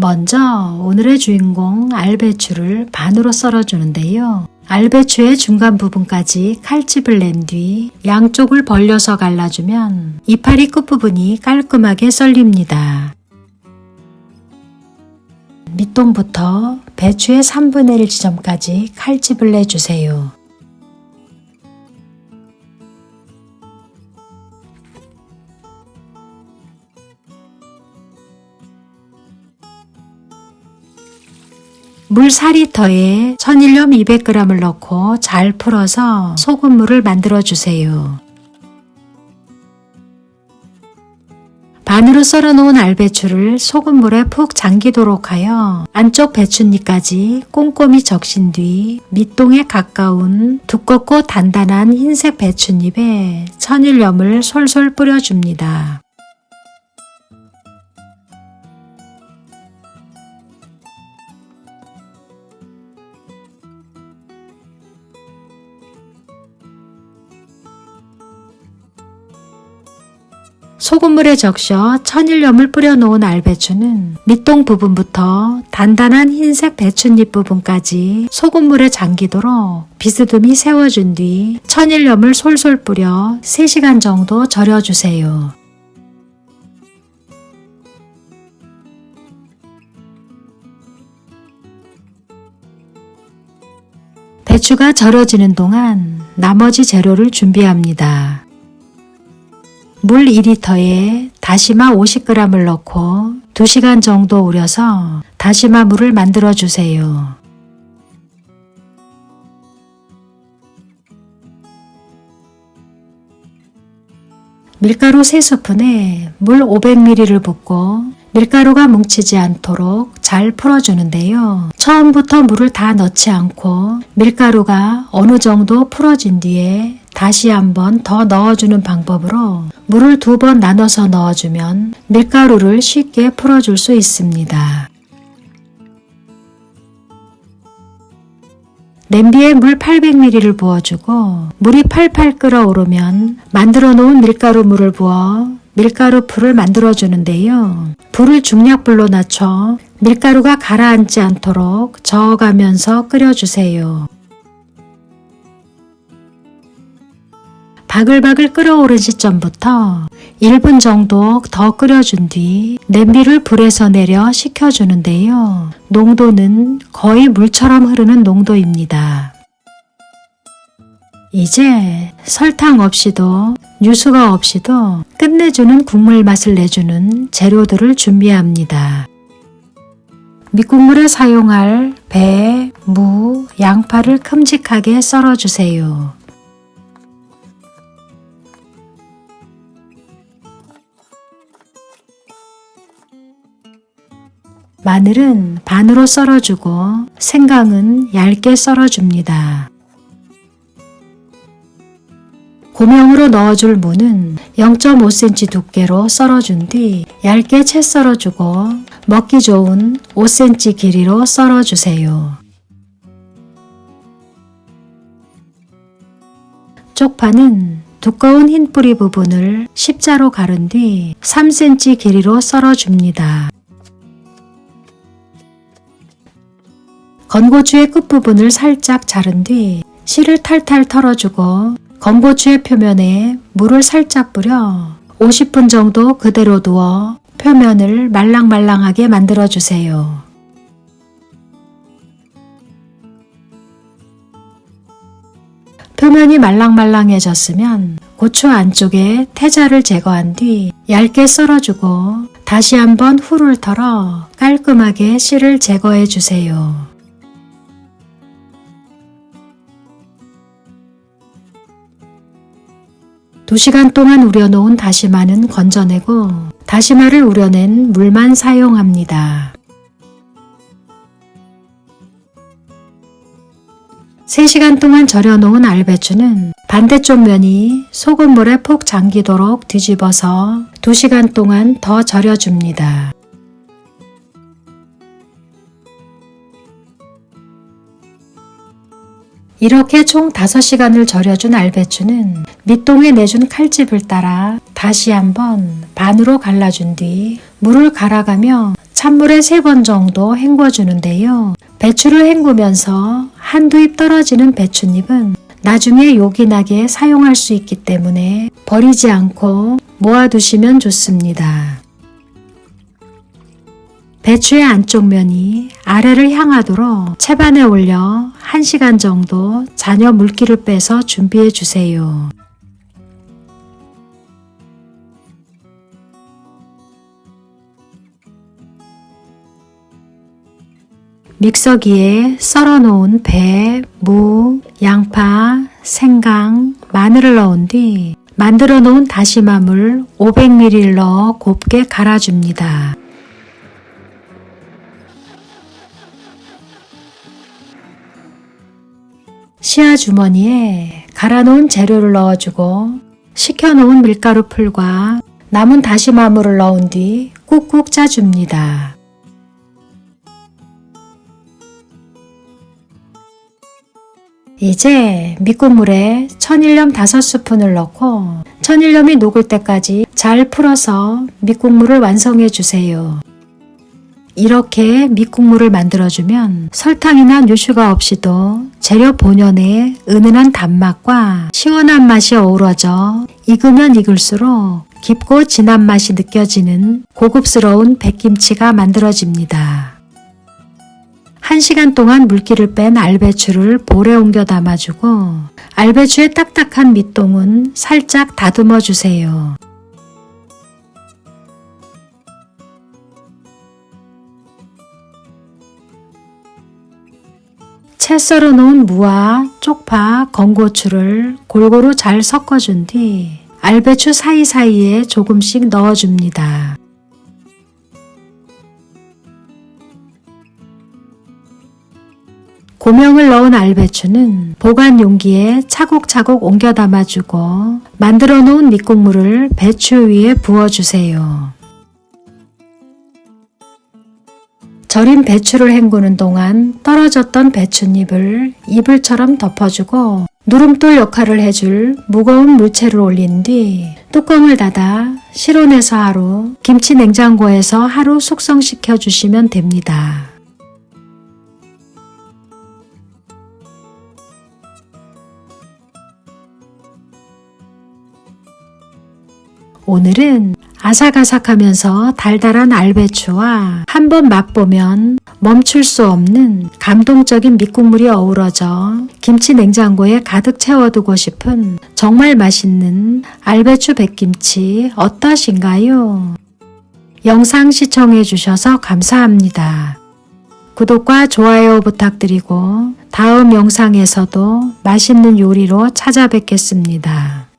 먼저 오늘의 주인공 알배추를 반으로 썰어주는데요. 알배추의 중간 부분까지 칼집을 낸 뒤 양쪽을 벌려서 갈라주면 이파리 끝부분이 깔끔하게 썰립니다. 밑동부터 배추의 3분의 1 지점까지 칼집을 내주세요. 물 4리터에 천일염 200g을 넣고 잘 풀어서 소금물을 만들어 주세요. 반으로 썰어 놓은 알배추를 소금물에 푹 잠기도록 하여 안쪽 배춧잎까지 꼼꼼히 적신 뒤 밑동에 가까운 두껍고 단단한 흰색 배춧잎에 천일염을 솔솔 뿌려줍니다. 소금물에 적셔 천일염을 뿌려 놓은 알배추는 밑동 부분부터 단단한 흰색 배춧잎 부분까지 소금물에 잠기도록 비스듬히 세워준 뒤 천일염을 솔솔 뿌려 3시간 정도 절여주세요. 배추가 절여지는 동안 나머지 재료를 준비합니다. 물 2리터에 다시마 50g을 넣고 2시간 정도 우려서 다시마 물을 만들어 주세요. 밀가루 3스푼에 물 500ml를 붓고 밀가루가 뭉치지 않도록 잘 풀어주는데요. 처음부터 물을 다 넣지 않고 밀가루가 어느 정도 풀어진 뒤에 다시 한번 더 넣어주는 방법으로 물을 두 번 나눠서 넣어주면 밀가루를 쉽게 풀어줄 수 있습니다. 냄비에 물 800ml를 부어주고 물이 팔팔 끓어오르면 만들어 놓은 밀가루 물을 부어 밀가루 풀을 만들어 주는데요. 불을 중약불로 낮춰 밀가루가 가라앉지 않도록 저어가면서 끓여주세요. 바글바글 끓어오른 시점부터 1분 정도 더 끓여준 뒤 냄비를 불에서 내려 식혀주는데요. 농도는 거의 물처럼 흐르는 농도입니다. 이제 설탕 없이도 뉴스가 없이도 끝내주는 국물 맛을 내주는 재료들을 준비합니다. 밑국물에 사용할 배, 무, 양파를 큼직하게 썰어주세요. 마늘은 반으로 썰어주고 생강은 얇게 썰어줍니다. 고명으로 넣어줄 무는 0.5cm 두께로 썰어준 뒤 얇게 채 썰어주고 먹기 좋은 5cm 길이로 썰어주세요. 쪽파는 두꺼운 흰 뿌리 부분을 십자로 가른 뒤 3cm 길이로 썰어줍니다. 건고추의 끝부분을 살짝 자른 뒤 씨를 탈탈 털어주고 건고추의 표면에 물을 살짝 뿌려 50분 정도 그대로 두어 표면을 말랑말랑하게 만들어 주세요. 표면이 말랑말랑해졌으면 고추 안쪽에 태자를 제거한 뒤 얇게 썰어주고 다시 한번 후를 털어 깔끔하게 씨를 제거해 주세요. 2시간 동안 우려놓은 다시마는 건져내고 다시마를 우려낸 물만 사용합니다. 3시간 동안 절여놓은 알배추는 반대쪽 면이 소금물에 푹 잠기도록 뒤집어서 2시간 동안 더 절여줍니다. 이렇게 총 5시간을 절여준 알배추는 밑동에 내준 칼집을 따라 다시 한번 반으로 갈라준 뒤 물을 갈아가며 찬물에 3번 정도 헹궈주는데요. 배추를 헹구면서 한두 입 떨어지는 배춧잎은 나중에 요긴하게 사용할 수 있기 때문에 버리지 않고 모아두시면 좋습니다. 배추의 안쪽 면이 아래를 향하도록 채반에 올려 1시간 정도 잔여 물기를 빼서 준비해 주세요. 믹서기에 썰어 놓은 배, 무, 양파, 생강, 마늘을 넣은 뒤 만들어 놓은 다시마물 500ml를 넣어 곱게 갈아줍니다. 시아 주머니에 갈아놓은 재료를 넣어주고 식혀놓은 밀가루 풀과 남은 다시마물을 넣은 뒤 꾹꾹 짜줍니다. 이제 밑국물에 천일염 5스푼을 넣고 천일염이 녹을 때까지 잘 풀어서 밑국물을 완성해 주세요. 이렇게 밑국물을 만들어주면 설탕이나 유슈가 없이도 재료 본연의 은은한 단맛과 시원한 맛이 어우러져 익으면 익을수록 깊고 진한 맛이 느껴지는 고급스러운 백김치가 만들어집니다. 1시간 동안 물기를 뺀 알배추를 볼에 옮겨 담아주고 알배추의 딱딱한 밑동은 살짝 다듬어 주세요. 채 썰어 놓은 무와 쪽파, 건고추를 골고루 잘 섞어준 뒤 알배추 사이사이에 조금씩 넣어줍니다. 고명을 넣은 알배추는 보관 용기에 차곡차곡 옮겨 담아주고 만들어 놓은 밑국물을 배추 위에 부어주세요. 절인 배추를 헹구는 동안 떨어졌던 배춧잎을 이불처럼 덮어주고 누름돌 역할을 해줄 무거운 물체를 올린 뒤 뚜껑을 닫아 실온에서 하루, 김치 냉장고에서 하루 숙성시켜 주시면 됩니다. 오늘은 아삭아삭하면서 달달한 알배추와 한번 맛보면 멈출 수 없는 감동적인 밑국물이 어우러져 김치 냉장고에 가득 채워두고 싶은 정말 맛있는 알배추 백김치 어떠신가요? 영상 시청해 주셔서 감사합니다. 구독과 좋아요 부탁드리고 다음 영상에서도 맛있는 요리로 찾아뵙겠습니다.